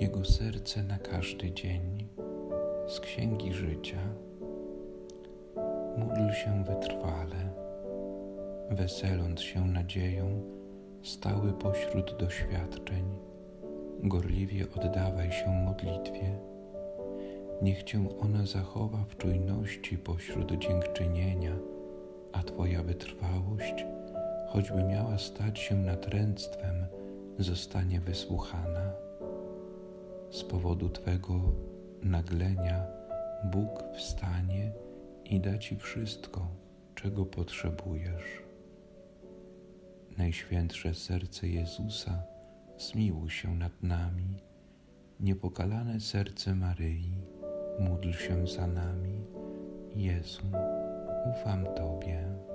Jego serce na każdy dzień z księgi życia. Módl się wytrwale, weseląc się nadzieją, stały pośród doświadczeń. Gorliwie oddawaj się modlitwie. Niech cię ona zachowa w czujności pośród dziękczynienia, a Twoja wytrwałość, choćby miała stać się natręctwem, zostanie wysłuchana. Z powodu Twego naglenia Bóg wstanie i da Ci wszystko, czego potrzebujesz. Najświętsze serce Jezusa, zmiłuj się nad nami. Niepokalane serce Maryi, módl się za nami. Jezu, ufam Tobie.